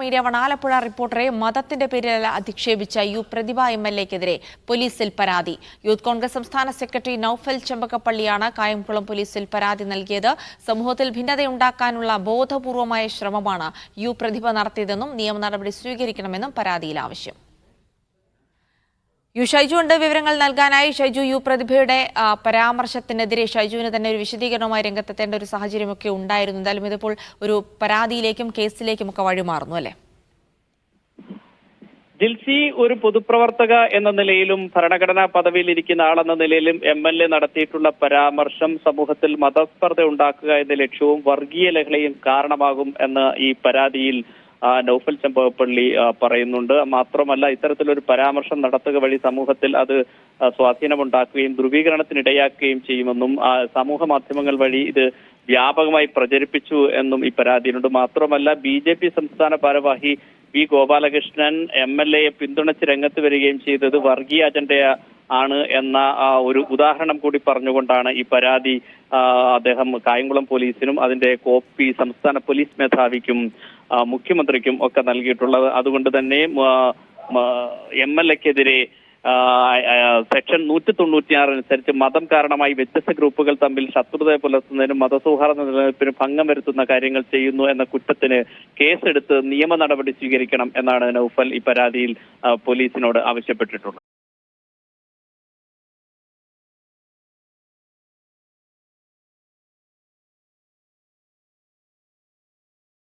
Media one Alappuzha റിപ്പോർട്ടറെ മതത്തിന്റെ പേരിൽ അധിക്ഷേപിച്ച യു പ്രതിഭ എം എൽ എക്കെതിരെ പോലീസിൽ പരാതി. യൂത്ത് കോൺഗ്രസ് സംസ്ഥാന സെക്രട്ടറി നൌഫൽ ചെമ്പക്കപ്പള്ളിയാണ് കായംകുളം പോലീസിൽ പരാതി നൽകിയത്. സമൂഹത്തിൽ ഭിന്നതയുണ്ടാക്കാനുള്ള ബോധപൂർവമായ ശ്രമമാണ് യു പ്രതിഭ നടത്തിയതെന്നും നിയമ നടപടി സ്വീകരിക്കണമെന്നും പരാതിയിൽ ആവശ്യം. യു ഷൈജു ഉണ്ട് വിവരങ്ങൾ നൽകാനായി ഷൈജു യു പ്രതിഭയുടെ പരാമർശത്തിനെതിരെ ഷൈജുവിന് തന്നെ ഒരു വിശദീകരണവുമായി രംഗത്തെത്തേണ്ട ഒരു സാഹചര്യമൊക്കെ ഉണ്ടായിരുന്നു. എന്തായാലും ഇതിപ്പോൾ ഒരു പരാതിയിലേക്കും കേസിലേക്കും ഒക്കെ വഴിമാറുന്നു അല്ലേ? ജിൽസി ഒരു പൊതുപ്രവർത്തക എന്ന നിലയിലും ഭരണഘടനാ പദവിയിൽ ഇരിക്കുന്ന ആളെന്ന നിലയിലും എം എൽ എ നടത്തിയിട്ടുള്ള പരാമർശം സമൂഹത്തിൽ മതസ്പർദ്ധ ഉണ്ടാക്കുക എന്ന ലക്ഷ്യവും വർഗീയ ലഹളയും കാരണമാകും എന്ന് ഈ പരാതിയിൽ നൗഫൽ ചെമ്പകപ്പള്ളി പറയുന്നുണ്ട്. മാത്രമല്ല ഇത്തരത്തിലൊരു പരാമർശം നടത്തുക വഴി സമൂഹത്തിൽ അത് സ്വാധീനമുണ്ടാക്കുകയും ധ്രുവീകരണത്തിനിടയാക്കുകയും ചെയ്യുമെന്നും സമൂഹ മാധ്യമങ്ങൾ വഴി ഇത് വ്യാപകമായി പ്രചരിപ്പിച്ചു എന്നും ഈ പരാതിയിലുണ്ട്. മാത്രമല്ല ബി ജെ പി സംസ്ഥാന ഭാരവാഹി വി ഗോപാലകൃഷ്ണൻ എം എൽ എയെ പിന്തുണച്ച് രംഗത്ത് വരികയും ചെയ്തത് വർഗീയ അജണ്ട ആണ് എന്ന ഒരു ഉദാഹരണം കൂടി പറഞ്ഞുകൊണ്ടാണ് ഈ പരാതി അദ്ദേഹം കായംകുളം പോലീസിനും അതിന്റെ കോപ്പി സംസ്ഥാന പോലീസ് മേധാവിക്കും മുഖ്യമന്ത്രിക്കും ഒക്കെ നൽകിയിട്ടുള്ളത്. അതുകൊണ്ട് തന്നെ എം എൽ എക്കെതിരെ സെക്ഷൻ നൂറ്റി തൊണ്ണൂറ്റിയാറ് അനുസരിച്ച് മതം കാരണമായി വ്യത്യസ്ത ഗ്രൂപ്പുകൾ തമ്മിൽ ശത്രുത പുലർത്തുന്നതിനും മതസൗഹാർദ്ദ നിലനിൽപ്പിനും ഭംഗം വരുത്തുന്ന കാര്യങ്ങൾ ചെയ്യുന്നു എന്ന കുറ്റത്തിന് കേസെടുത്ത് നിയമ നടപടി സ്വീകരിക്കണം എന്നാണ് നൌഫൽ ഈ പരാതിയിൽ പോലീസിനോട് ആവശ്യപ്പെട്ടിട്ടുള്ളത്.